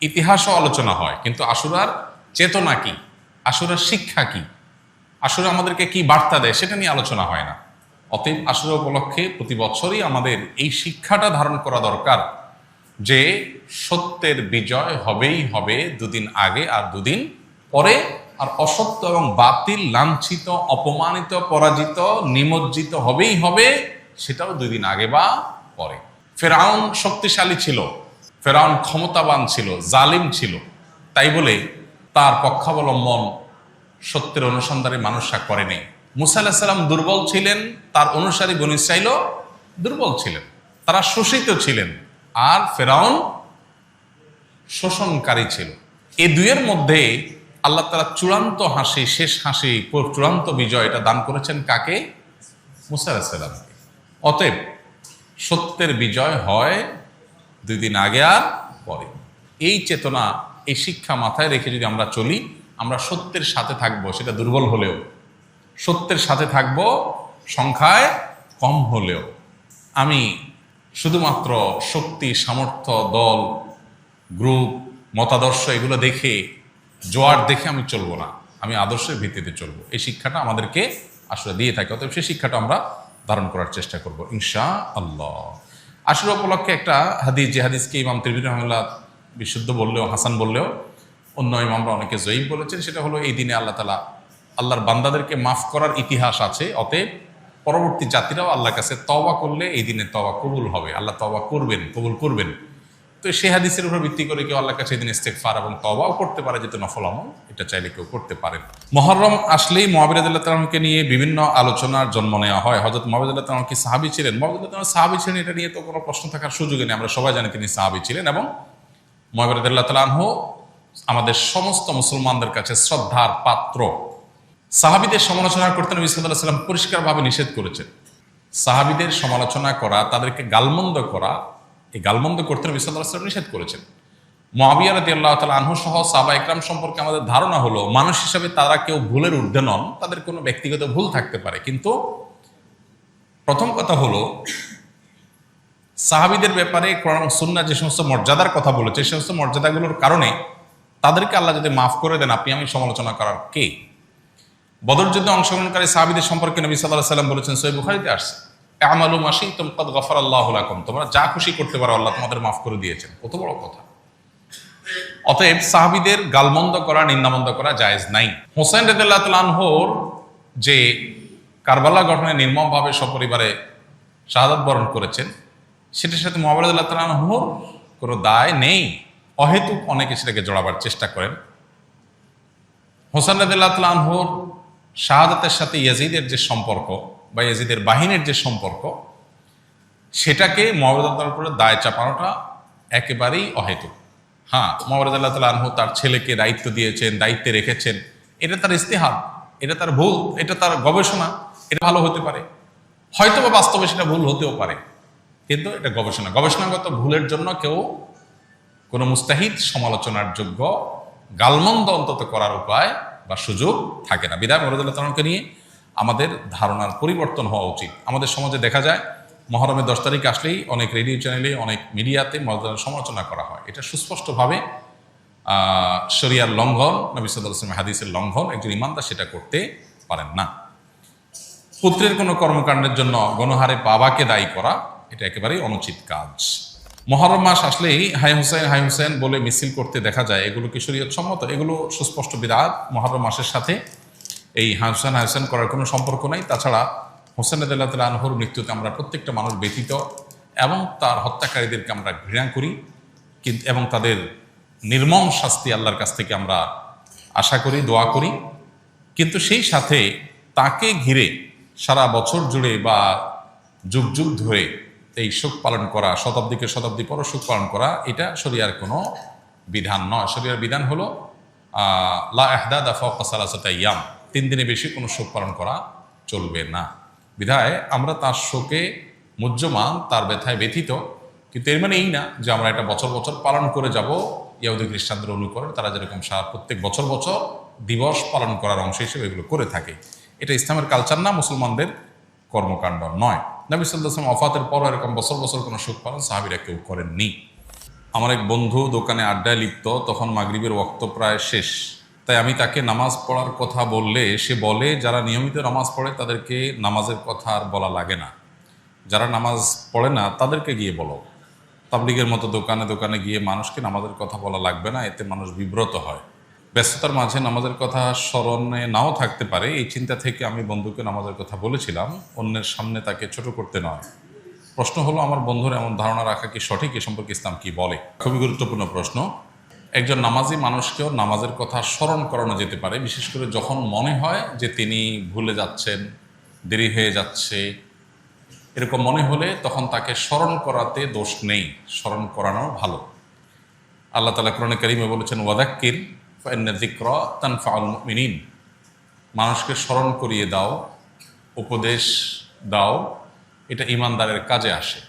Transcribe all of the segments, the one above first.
ইতিহাসও আলোচনা হয়, কিন্তু আশুরার চেতনা কি? আশুরার শিক্ষা কি? আশুরা আমাদেরকে কি বার্তা দেয় সেটা নিয়ে আলোচনা হয় না। অতএব আশুরা উপলক্ষে প্রতি বছরই আমাদের এই শিক্ষাটা ধারণ করা দরকার যে সত্যের বিজয় হবেই হবে দুদিন আগে আর দুদিন পরে, আর অসত্য এবং বাতিল, লাঞ্ছিত, অপমানিত, পরাজিত, নিমজ্জিত হবেই হবে, সেটাও দুদিন আগে বা পরে। ফেরাউন শক্তিশালী ছিল। ফেরাউন ক্ষমতাবান ছিল, জালিম ছিল। তাই বলে তার পক্ষাবলম্বন সত্যের অনুসন্ধানে মানুষরা করেনি মুসা আলাহিসাল্লাম দুর্বল ছিলেন, তার অনুসারী বন ইসরাইলও দুর্বল ছিলেন। তারা শোষিত ছিলেন আর ফেরাউন শোষণকারী ছিল। এ দুয়ের মধ্যে আল্লাহ তারা চূড়ান্ত হাসি, শেষ হাসি, চূড়ান্ত বিজয় এটা দান করেছেন কাকে? মুসা অতএব সত্যের বিজয় হয় দুই দিন আগে আর পরে। এই চেতনা, এই শিক্ষা মাথায় রেখে যদি আমরা চলি, আমরা সত্যের সাথে থাকব, সেটা দুর্বল হলেও। সত্যের সাথে থাকব, সংখ্যায় কম হলেও। আমি শুধুমাত্র শক্তি, সামর্থ্য, দল, গ্রুপ, মতাদর্শ এগুলো দেখে, জোয়ার দেখে আমি চলবো না। আমি আদর্শের ভিত্তিতে চলবো। এই শিক্ষাটা আমাদেরকে আসলে দিয়ে থাকে, অতএব সেই শিক্ষাটা আমরা ধারণ করার চেষ্টা করব ইনশা আল্লাহ আসলে উপলক্ষে একটা হাদিস, যে হাদিসকে ইমাম তিরবির রহমুল্লাহ বিশুদ্ধ বললেও, হাসান বললেও, অন্য ইমামরা অনেকে জয়ীব বলেছেন, সেটা হলো এই দিনে আল্লাহ তালা আল্লাহর বান্দাদেরকে মাফ করার ইতিহাস আছে, অতএব পরবর্তী জাতিরাও আল্লাহর কাছে তওবা করলে এই দিনে তওবা কবুল হবে। আল্লাহ তওবা করবেন, কবুল করবেন। তো সেই হাদিসের উপর ভিত্তি করে কেউ আল্লাহর কাছে এই দিন ইস্তেকফার এবং তওবাও করতে পারে, যেহেতু নফল আমল, এটা চাইলে কেউ করতে পারেন মহরম আসলেই মহাবিরাদুল্লাহ তালামকে নিয়ে বিভিন্ন আলোচনার জন্ম নেওয়া হয়। হজরত মহাবিদুল্লাহ তালাম কি সাহাবি ছিলেন। মহাবিদুল্লাহ তালাম সাহাবি ছিলেন, এটা নিয়ে তো কোনো প্রশ্ন থাকার সুযোগই নেই। আমরা সবাই জানি তিনি সাহাবি ছিলেন এবং মহাবিরাদুল্লাহ তালাহ আমাদের সমস্ত মুসলমানদের কাছে শ্রদ্ধার পাত্র। সাহাবিদের সমালোচনা করতে নবী সাল্লাহ সাল্লাম পরিষ্কারভাবে নিষেধ করেছেন। সাহাবিদের সমালোচনা করা, তাদেরকে গালমন্দ করা এই গালমন্দ করতে নবী সাল্লাহ নিষেধ করেছেন। মহাবিয়া রাদি আল্লাহ তালা আনহু সহ সাবা ইকরাম সম্পর্কে আমাদের ধারণা হলো, মানুষ হিসাবে তারা কেউ ভুলের ঊর্ধ্বে নন, তাদের কোনো ব্যক্তিগত ভুল থাকতে পারে। কিন্তু প্রথম কথা হলো, সাহাবিদের ব্যাপারে কোরআন সুন্না যে সমস্ত মর্যাদার কথা বলেছে সেই সমস্ত মর্যাদাগুলোর কারণে তাদেরকে আল্লাহ যদি মাফ করে দেন, আপনি আমি সমালোচনা করার কে? বদর যুদ্ধে অংশগ্রহণকারী সাহাবিদের সম্পর্কে নবী সাল্লাহ সাল্লাম বলেছেন সৈব বুখারিতে আসছে। আমালু মাসি তোমকাদ গফর আল্লাহ লাকুম। তোমরা যা খুশি করতে পারো, আল্লাহ তোমাদের মাফ করে দিয়েছেন। কত বড় কথা। অতএব সাহাবিদের গালমন্দ করা, নিন্দামন্দ করা জায়েজ নাই। হোসেন রেদুল্লাহ তালহোর যে কারবালা গঠনে নির্মমভাবে সপরিবারে শাহাদত বরণ করেছেন, সেটার সাথে মোহাম্মদুল্লাহ তালহোর কোনো দায় নেই। অহেতুক অনেকে সেটাকে জড়াবার চেষ্টা করেন। হোসেন রদুল্লাহ তালহোর শাহাদাতের সাথে ইয়াজিদের যে সম্পর্ক বা ইয়াজিদের বাহিনীর যে সম্পর্ক, সেটাকে মোহাম্মদ উপরে দায় চাপানোটা একেবারেই অহেতুক। হ্যাঁ মোহাম্মদ আল্লাহ তালা আনহু তার ছেলেকে দায়িত্ব দিয়েছেন, দায়িত্বে রেখেছেন। এটা তার ইস্তেহার, এটা তার ভুল, এটা তার গবেষণা, এটা ভালো হতে পারে। হয়তো বা বাস্তবে সেটা ভুল হতেও পারে, কিন্তু এটা গবেষণা। গবেষণাগত ভুলের জন্য কেউ কোনো মুস্তাহিদ সমালোচনার যোগ্য গালমন্দ অন্তত করার উপায় বা সুযোগ থাকে না। বিদায় মরদুল্লাহ তালকে নিয়ে আমাদের ধারণার পরিবর্তন হওয়া উচিত। আমাদের সমাজে দেখা যায় মহরমের দশ তারিখ আসলেই অনেক রেডিও চ্যানেলে, অনেক মিডিয়াতে মরদুল্লাহ সমালোচনা করা হয়। এটা সুস্পষ্টভাবে শরিয়ার লঙ্ঘন, নবী সাল্লাহ হাদিসের লঙ্ঘন, একজন ইমানদার সেটা করতে পারেন না। পুত্রের কোনো কর্মকাণ্ডের জন্য গণহারে বাবাকে দায়ী করা, এটা একেবারেই অনুচিত কাজ। মহরম মাস আসলেই হাই হুসেন হাই হুসেন বলে মিছিল করতে দেখা যায় এগুলো কি শরীয়ত সম্মত এগুলো সুস্পষ্ট বিরাট মহরম মাসের সাথে এই হাসান হাসান করার কোনো সম্পর্ক নাই। তাছাড়া হোসেন আদাল্লাহ তাল আনহর মৃত্যুতে আমরা প্রত্যেকটা মানুষ ব্যতীত এবং তার হত্যাকারীদেরকে আমরা ঘৃণা করি। কিন্তু এবং তাদের নির্মম শাস্তি আল্লাহর কাছ থেকে আমরা আশা করি, দোয়া করি। কিন্তু সেই সাথে তাকে ঘিরে সারা বছর জুড়ে বা যুগ যুগ ধরে এই শোক পালন করা, শতাব্দীকে শতাব্দী পর শোক পালন করা, এটা শরিয়ার কোনো বিধান নয়। শরিয়ার বিধান হলো লা এহদা দাফা কাসালাসাতা ইয়াম তিন দিনে বেশি কোনো শোক পালন করা চলবে না। বিধায় আমরা তার শোকে মুজ্জমান তার ব্যথায় ব্যথিত, কিন্তু এর মানে এই না যে আমরা এটা বছর বছর পালন করে যাব, ইয়াহুদি খ্রিস্টানদের অনুকরণ তারা যেরকম সারা প্রত্যেক বছর বছর দিবস পালন করার অংশ হিসেবে এগুলো করে থাকে। এটা ইসলামের কালচার না, মুসলমানদের কর্মকাণ্ড নয়। নবী সাল্লাম অফাতের পর এরকম বছর বছর কোনো সুখ পালন সাহাবিরা কেউ করেননি। আমার এক বন্ধু দোকানে আড্ডায় লিপ্ত, তখন মাগরিবের ওক্ত প্রায় শেষ। তাই আমি তাকে নামাজ পড়ার কথা বললে, সে বলে, যারা নিয়মিত নামাজ পড়ে, তাদেরকে নামাজের কথা আর বলা লাগে না। যারা নামাজ পড়ে না, তাদেরকে গিয়ে বলো। তাবলিগের মতো দোকানে দোকানে গিয়ে মানুষকে নামাজের কথা বলা লাগবে না, এতে মানুষ বিব্রত হয়। ব্যস্ততার মাঝে নামাজের কথা স্মরণে নাও থাকতে পারে। এই চিন্তা থেকে আমি বন্ধুকে নামাজের কথা বলেছিলাম, অন্যের সামনে তাকে ছোট করতে নয়। প্রশ্ন হলো, আমার বন্ধুর এমন ধারণা রাখা কি সঠিক? এ সম্পর্কে ইসলাম কি বলে? খুবই গুরুত্বপূর্ণ প্রশ্ন। একজন নামাজি মানুষকেও নামাজের কথা স্মরণ করানো যেতে পারে, বিশেষ করে যখন মনে হয় যে তিনি ভুলে যাচ্ছেন, দেরি হয়ে যাচ্ছে, এরকম মনে হলে তখন তাকে স্মরণ করাতে দোষ নেই, স্মরণ করানো ভালো। আল্লাহ তালা কোরআনে কারিমে বলেছেন, ওয়াদাক্কির জিক্র তানফাউল মিনিন মানুষকে স্মরণ করিয়ে দাও, উপদেশ দাও, এটা ইমানদারের কাজে আসে।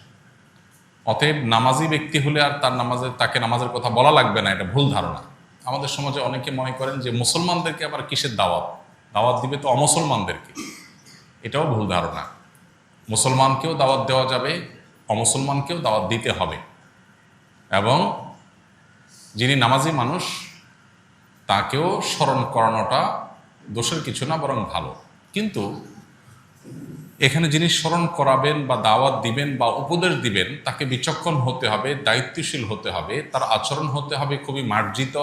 অতএব নামাজি ব্যক্তি হলে আর তার নামাজের, তাকে নামাজের কথা বলা লাগবে না, এটা ভুল ধারণা। আমাদের সমাজে অনেকে মনে করেন যে মুসলমানদেরকে আবার কিসের দাওয়াত? দাওয়াত দিবে তো অমুসলমানদেরকে। এটাও ভুল ধারণা। মুসলমানকেও দাওয়াত দেওয়া যাবে, অমুসলমানকেও দাওয়াত দিতে হবে। এবং যিনি নামাজি মানুষ, তাকেও স্মরণ করানোটা দোষের কিছু না, বরং ভালো। কিন্তু এখানে যিনি স্মরণ করাবেন বা দাওয়াত দিবেন বা উপদেশ দিবেন, তাকে বিচক্ষণ হতে হবে, দায়িত্বশীল হতে হবে, তার আচরণ হতে হবে খুবই মার্জিত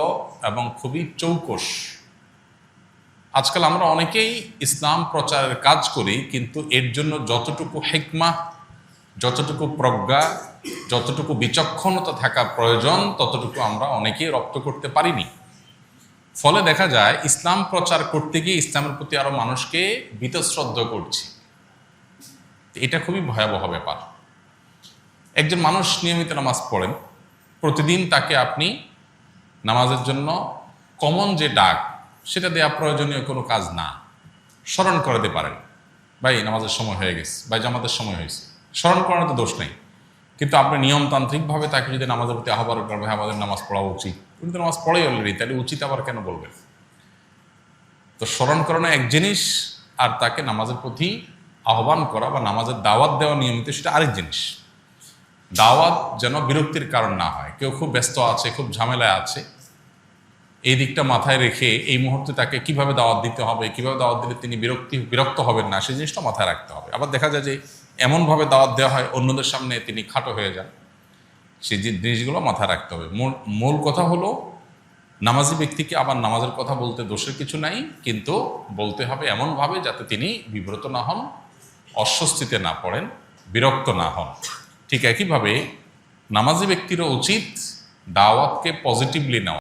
এবং খুবই চৌকস আজকাল আমরা অনেকেই ইসলাম প্রচারের কাজ করি, কিন্তু এর জন্য যতটুকু হেকমা, যতটুকু প্রজ্ঞা, যতটুকু বিচক্ষণতা থাকা প্রয়োজন, ততটুকু আমরা অনেকেই রপ্ত করতে পারিনি। ফলে দেখা যায়, ইসলাম প্রচার করতে গিয়ে ইসলামের প্রতি আরও মানুষকে বীতশ্রদ্ধ করছি। এটা খুবই ভয়াবহ ব্যাপার। একজন মানুষ নিয়মিত নামাজ পড়েন, প্রতিদিন তাকে আপনি নামাজের জন্য কমন যে ডাক, সেটা দেওয়া প্রয়োজনীয় কোনো কাজ না। স্মরণ করাতে পারেন, ভাই, নামাজের সময় হয়ে গেছে, ভাই, জামাতের সময় হয়েছে। স্মরণ করানো তো দোষ নেই। কিন্তু আপনি নিয়মতান্ত্রিকভাবে তাকে যদি নামাজের প্রতি আহ্বান করবে হ্যাঁ আমাদের নামাজ পড়া উচিত। উনি তো নামাজ পড়াই অলরেডি তাহলে উচিত আবার কেন বলবেন? তো স্মরণ করানো এক জিনিস, আর তাকে নামাজের প্রতি আহ্বান করা বা নামাজের দাওয়াত দেওয়া নিয়মিত, সেটা আরেক জিনিস। দাওয়াত যেন বিরক্তির কারণ না হয়। কেউ খুব ব্যস্ত আছে, খুব ঝামেলায় আছে, এই দিকটা মাথায় রেখে এই মুহূর্তে তাকে কীভাবে দাওয়াত দিতে হবে, কীভাবে দাওয়াত দিলে তিনি বিরক্তি, বিরক্ত হবেন না সেই জিনিসটা মাথায় রাখতে হবে। আবার দেখা যায় যে এমনভাবে দাওয়াত দেওয়া হয়, অন্যদের সামনে তিনি খাটো হয়ে যান। সেই জিনিসগুলো মাথায় রাখতে হবে। মূল মূল কথা হলো, নামাজি ব্যক্তিকে আবার নামাজের কথা বলতে দোষের কিছু নাই, কিন্তু বলতে হবে এমনভাবে যাতে তিনি বিব্রত না হন অস্বস্তিতে না পড়েন বিরক্ত না হন। ঠিক একইভাবে নামাজি ব্যক্তিরও উচিত দাওয়াতকে পজিটিভলি নেওয়া।